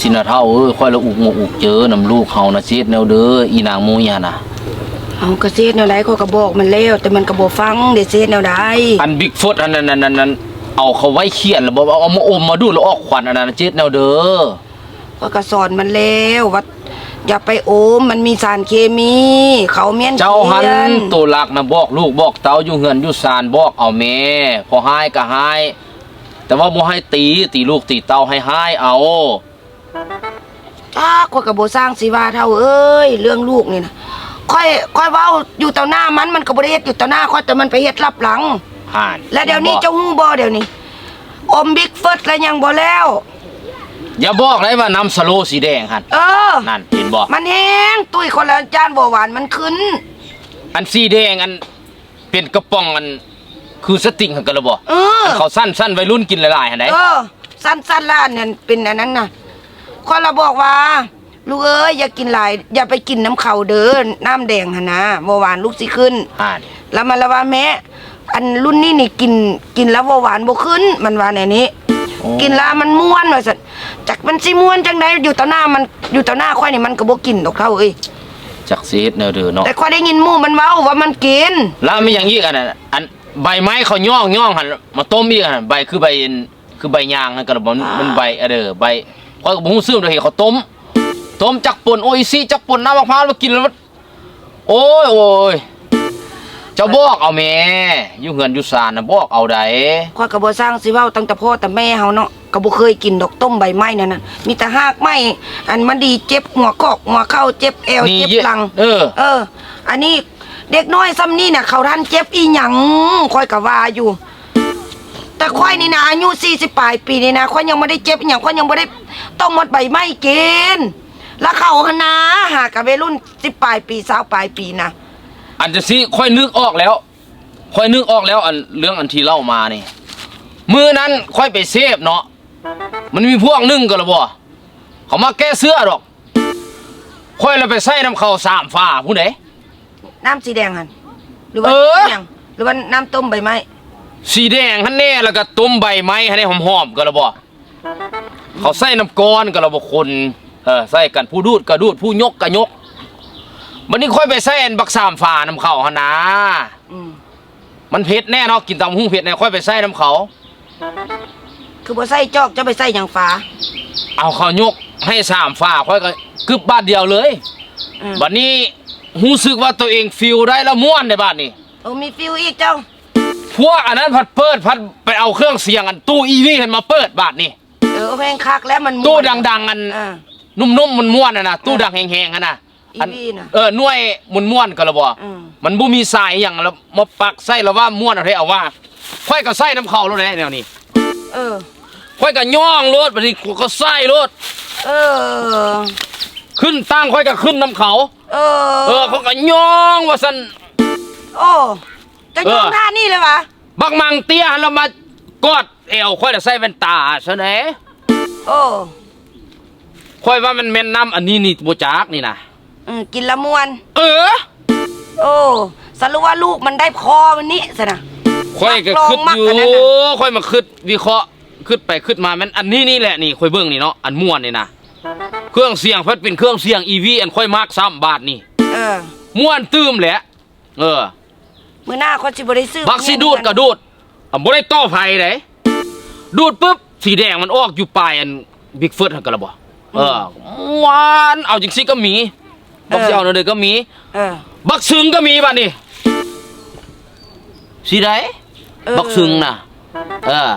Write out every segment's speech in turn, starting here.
สินะเท่าเอ้ยค่อยละอุกหมกอุกเจอนำลูกเฮานะเจ็ดแนวเด้ออีนางมูยาน่ะเอากระเซ็ดแนวใดเขาก็บอกมันแล้ว แต่มันก็บ่ฟังเด้เซ็ดแนวใดอันบิ๊กฟุตอันนั้นนั้นนั้นนั้นเอาเขาไว้เขียนแล้วบอกว่าเอามาอมมาดูดแล้วออกควันอันนั้นนะเจ็ดแนวเด้อเขาก็สอนมันแล้วว่าอย่าไปโอมมันมีสารเคมี เขาเมียนเจ้าหันขียตัวหลักนะบอกลูกบอกเต้าอยู่เฮือนอยู่ซานบอกเอาแม่พอหายก็หายแต่ว่าบ่ให้ตีตีลูกตีเต้าให้หายเอา จ้าข้อยก็บ่สร้างสิว่าเท่าเอ้ย เรื่องลูกนี่นะค่อยค่อยเว้าอยู่ต่อหน้ามันมันก็บ่ได้เฮ็ดอยู่ต่อหน้าค่อยแต่มันไปเฮ็ดรับหลังห่านและเดี๋ยวนี้เจ้าฮู้บ่เดี๋ยวนี้ อมบิ๊กเฟิร์สแล้วยังบ่แล้ว อย่าบอกเลยว่าน้ำสโลสีแดงหั่นเออ นั่นเห็นบ่มันแห้งตุ้ยคนละจานบ่หวานมันขึ้น อันสีแดงอันเป็นกระป๋องอันคือสติงหั่นกันละบ่เอออันเขาสั้นสั้นวัยรุ่นกินหลายๆหั่นได เออ สั้นๆล้านเนี่ยเป็นอันนั้นน่ะ คนละบอกว่า ลูกเอ้ยอย่ากินหลาย อย่าไปกินน้ำเขาเด้อน้ำแดงหั่นนะบ่หวานลูกสิขึ้นห่านแล้วมันละว่าแม่อันรุ่นนี้นี่กินกินแล้วบ่หวานบ่ขึ้น มันว่าในนี้โอ้กินแล้วมันม่วนว่าซั่นจักมันสิม่วนจังไดอยู่ต่อหน้ามันอยู่ต่อหน้าค่อยนี่มันก็บ่กินดอกเท่าเอ้ยจักสิเฮ็ดแนวเด้อเนาะแต่ค่อยได้ยินหมู่มันเว้าว่ามันกิน แล้วมีอย่างอีกอันนั้นอันใบไม้เขาย่องย่องหั่นมาต้มอีกหั่นใบคือใบคือใบยางนั่นก็ละบ่มันมันใบเออเด้อใบ ข้อยก็บ่ฮู้ซื่อเลยเห็นเขาต้มต้มจักป่นโอ้ยซี่จักป่นน้ำมะพร้าวมากินแล้วมันโอ้ยโอ้ยเจ้าบอกเอาแม่อยู่เฮือนอยู่ศาลน่ะบอกเอาใดข้อยก็บ่สร้างสิเว้าตั้งแต่พ่อแต่แม่เฮาเนาะก็บ่เคยกินดอกต้มใบไม้นั่นน่ะมีแต่หากไม้อันมันดีเจ็บหัวกอกหัวเข่าเจ็บเอวนี่เจ็บเยอะหลัง เออ เออ อันนี้เด็กน้อยซ้ำนี่น่ะเขาท่านเจ็บอีหยังค่อยก็ว่าอยู่ แต่ค่อยนี่นะอายุ40ปลายปีนี่นะค่อยยังไม่ได้เจ็บอีหยังค่อยยังบ่ได้ต้องหมดใบไม้กินแล้วเขาหนนะหากับวัยรุ่น10ปลายปี20ปลายปีนะอันจะสิค่อยนึกออกแล้ว ค่อยนึกออกแล้วอันเรื่องอันที่เล่ามานี่มือนั้นค่อยไปเซฟเนาะมันมีพวกหนึงก็ละบ่เขามาแก้เสื้อดอก ค่อยแล้วไปใส่น้ำเขาวสามฟ้าผู้ใดน้ำสีแดงหั่นหรือว่าเออหยังหรือว่าน้ำต้มใบไม้ สีแดงฮันแน่แล้วก็ต้มใบไม้ให้ได้หอมๆก็ละบ่เขาใส่น้ำก้อนก็ละบ่คนเออใส่กันผู้ดูดก็ดูดผู้ยกก็ยกบัดนี้ค่อยไปใส่อันบักสามฟ้าน้ำเขาหั่นนะอืมมันเผ็ดแน่เนาะกินตำหุ้งเผ็ดแน่ค่อยไปใส่น้ำเขา คือบ่ใส่จอกจะไปใส่หยังฟ้าเอาเขายกให้สามฟ้าค่อยก็กึบบาทเดียวเลยอืมบัดนี้รู้สึกว่าตัวเองฟิลได้แล้วม่วนในบ้านนี้โอ้มีฟิวอีกเจ้า พวกอันนั้นพัดเปิดพัดไปเอาเครื่องเสียงอันตู้อีวีเห็นมาเปิดบาทนี่เออเพลงคักแล้วมันม่วนตู้ดังๆอันอ่า นุ่มๆมันม่วนๆน่ะนะตู้ดังแหงๆอะนะอันอีวีน่ะเออหน่วยมันม่วนๆก็ละบ่อืม มันบ่มีสายอหย่างแล้วมาปักใส่แล้วว่าม่วนเอาได้เอาว่าค่อยก็ใส่น้ำเขาแล้วแหละแนวนี้เออ ค่อยก็ย่องรถบัดนี้ก็ใส่รถเออ ขึ้นตั้งค่อยก็ขึ้นน้ำเขา เอเอออเขาก็ย่องว่าซั่นโอ้ จะเออยงท่านี่เลยวะบักมังเตี้ยหันเรามากอดเอวค่อยจะใส่แว่นตาซะแหน่โอ้ค่อยว่ามันแม่นน้ำอันนี้นี่บ่จักนี่นะอืมกินละมวน เออ โอ้สรุปว่าลูกมันได้พอมันนี่สนะ ค่อยก็มักลองคิดมักอยู่อันนั้นน่ะ ค่อยมาคิดวิเคราะห์คิดไปคิดมามันอันนี้นี่แหละนี่ค่อยเบิ่งนี่เนาะอันม่วนนี่นะเครื่องเสียงเพิ่นเป็นเครื่องเสียง EV อันค่อยมักซ้ำบาทนี่ เออ ม่วนตื้มแหละ เออ มื้อหน้าคนสิบ่ได้ซื้อบักสิดูดก็ดูดอะบ่ได้ต่อไผเด้ดูดปุ๊บสีแดงมันออกอยู่ปลายอันบิ๊กเฟิร์หั่นก็ละบ่เออหวานเอาจังซี่ก็มีบักสิเอาเด้อก็มีเออบักซึงก็มีบัดนี้สีไดเออบักซึงน่ะเออ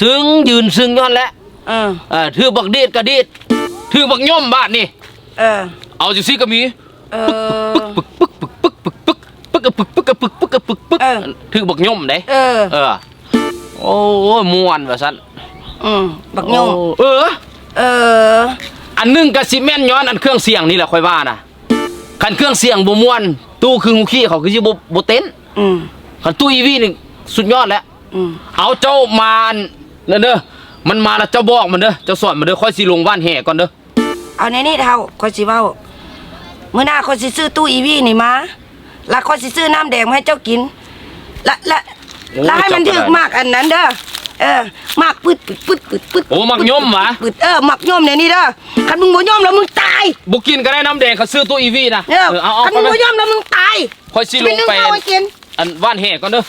ซึงยืนซึงย้อนแหล้วเออเออถือบักดีดก็ดีดถือบักย่อมบาดนี่เออเอาจังซี่ก็มีเออปึกปึกปึกปึกปึกปึกปึกปึก ปึกปึกปึกปึกปึกปึกเออ ถือบักย่อมเด้เออ เออ โอ้ยม่วนว่าซั่นอืมบักยงโอ้เออ เออ อันหนึงก็สิแม่นย้อนอันเครื่องเสียงนี่แหละค่อยว่าน่ะคันเครื่องเสียงบ่ม่วนตู้คือฮูขี้เขาคือสิบ่บ่เต้นอืมคันตู้อีวีนี่สุดยอดแล้ว อืมเอาเจ้ามาเด้อเด้อมันมาแล้วเจ้าบอกมันเด้อเจ้าสอนมันเด้อค่อยสิลงบ้านแห่ก่อนเด้อเอาในนี่เท่าคอยสิเว้ามื้อหน้าคอยสิซื้อตู้อีวีนี่มา แล้วคอยสิซื้อน้ำแดงมาให้เจ้ากิน และและและให้มันถึกมากอันนั้นเด้อเออหมักปึดปึดปึดปึดปึดโอ้หมักย่อมหวะปึดเออหมักย่อมเนี่ยนี่เด้อคันมึงบ่ย่อมแล้วมึงตายบุกินก็ได้น้ำแดงเขาซื้อตู้อีวีนะเออเออเอาเอาคันไปมึงไปบ่ย่อมแล้วมึงตายค่อยสิลงไปนึ่ข้าวให้กิน อันว่านแห่ก่อนเด้อ